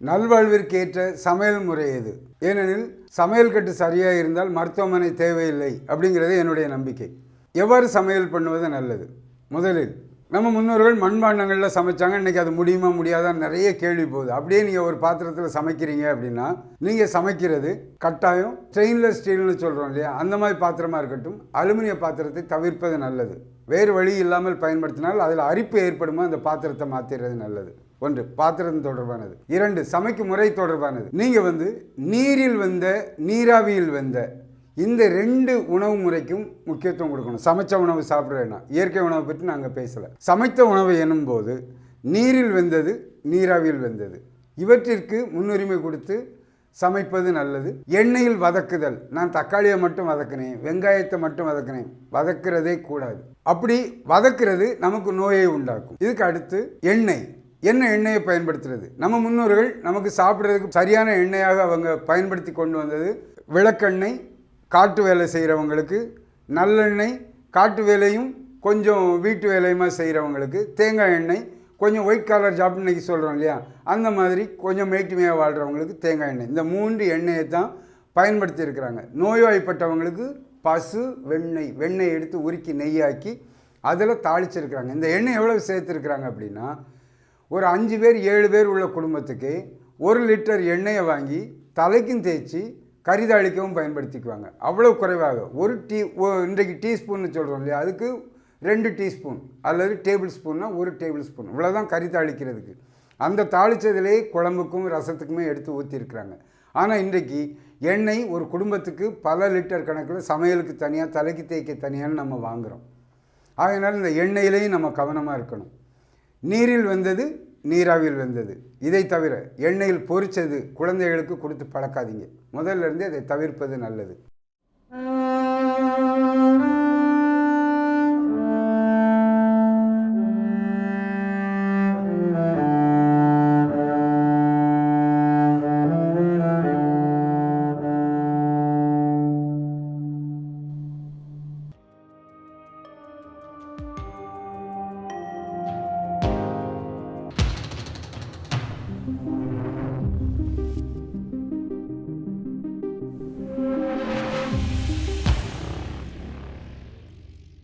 நல்வாழ்விற்கேற்ற சமையல் முறை எது ஏனெனில் சமையல் கட்டு சரியாக இருந்தால் மருத்துவமனை தேவையில்லை அப்படிங்கிறது என்னுடைய நம்பிக்கை. எவ்வாறு சமையல் பண்ணுவது நல்லது? முதலில் நம்ம முன்னோர்கள் மண்பாண்டங்களில் சமைச்சாங்க. இன்றைக்கி அது முடியுமா முடியாதான்னு நிறைய கேள்வி போகுது. அப்படியே நீங்கள் ஒரு பாத்திரத்தில் சமைக்கிறீங்க அப்படின்னா நீங்கள் சமைக்கிறது கட்டாயம். ஸ்டெயின்லெஸ் ஸ்டீல்னு சொல்கிறோம் இல்லையா? அந்த மாதிரி பாத்திரமாக இருக்கட்டும். அலுமினிய பாத்திரத்தை தவிர்ப்பது நல்லது. வேறு வழி இல்லாமல் பயன்படுத்தினால் அதில் அரிப்பு ஏற்படுமோ? அந்த பாத்திரத்தை மாற்றிடுறது நல்லது. ஒன்று பாத்திரம் தொடர்பானது. இரண்டு சமைக்கும் முறை தொடர்பானது. நீங்கள் வந்து நீரில் வந்த நீராவியில் வந்த இந்த ரெண்டு உணவு முறைக்கும் முக்கியத்துவம் கொடுக்கணும். சமைச்ச உணவு சாப்பிட்றேன்னா இயற்கை உணவை பற்றி நாங்கள் பேசலை. சமைத்த உணவு எனும்போது நீரில் வெந்தது நீராவியில் வெந்தது. இவற்றிற்கு முன்னுரிமை கொடுத்து சமைப்பது நல்லது. எண்ணெயில் வதக்குதல். நான் தக்காளியை மட்டும் வதக்கினேன் வெங்காயத்தை மட்டும் வதக்கினேன். வதக்கிறதே கூடாது. அப்படி வதக்கிறது நமக்கு நோயை உண்டாக்கும். இதுக்கு அடுத்து எண்ணெய். என்ன எண்ணெயை பயன்படுத்துறது? நம்ம முன்னோர்கள் நமக்கு சாப்பிட்றதுக்கு சரியான எண்ணெயாக அவங்க பயன்படுத்தி கொண்டு வந்தது விளக்கெண்ணெய் காட்டு வேலை செய்கிறவங்களுக்கு நல்லெண்ணெய் காட்டு வேலையும் கொஞ்சம் வீட்டு வேலையுமா செய்கிறவங்களுக்கு தேங்காய் எண்ணெய் கொஞ்சம் ஒயிட் கலர் ஜாப் இன்னைக்கு சொல்கிறோம் இல்லையா? அந்த மாதிரி கொஞ்சம் மேட்டுமையாக வாழ்கிறவங்களுக்கு தேங்காய் எண்ணெய். இந்த மூன்று எண்ணெயை தான் பயன்படுத்தி இருக்கிறாங்க. நோய்வாய்ப்பட்டவங்களுக்கு பசு வெண்ணெய் வெண்ணெய் எடுத்து உருக்கி நெய்யாக்கி அதில் தாளிச்சிருக்கிறாங்க. இந்த எண்ணெய் எவ்வளோ சேர்த்துருக்குறாங்க அப்படின்னா ஒரு அஞ்சு பேர் ஏழு பேர் உள்ள குடும்பத்துக்கு ஒரு லிட்டர் எண்ணெயை வாங்கி தலைக்கும் தேய்ச்சி கரிதாளிக்கவும் பயன்படுத்திக்குவாங்க. அவ்வளோ குறைவாக. ஒரு டீ இன்றைக்கு டீஸ்பூன்னு சொல்கிறோம் இல்லையா அதுக்கு ரெண்டு டீஸ்பூன் அல்லது டேபிள் ஸ்பூன்னா ஒரு டேபிள் ஸ்பூன். இவ்வளோதான் கறி தாளிக்கிறதுக்கு அந்த தாளித்ததுலேயே குழம்புக்கும் ரசத்துக்குமே எடுத்து ஊற்றிருக்கிறாங்க ஆனால் இன்றைக்கு எண்ணெய் ஒரு குடும்பத்துக்கு பல லிட்டர் கணக்கில் சமையலுக்கு தனியாக தலைக்கு தேய்க்க தனியான்னு நம்ம வாங்குகிறோம் ஆகையினால் இந்த எண்ணெயிலையும் நம்ம கவனமாக இருக்கணும். நீரில் வந்தது நீராவியில் வெந்தது இதை தவிர எண்ணெயில் பொரித்தது குழந்தைகளுக்கு கொடுத்து பழக்காதீங்க. முதல்ல இருந்தே அதை தவிர்ப்பது நல்லது.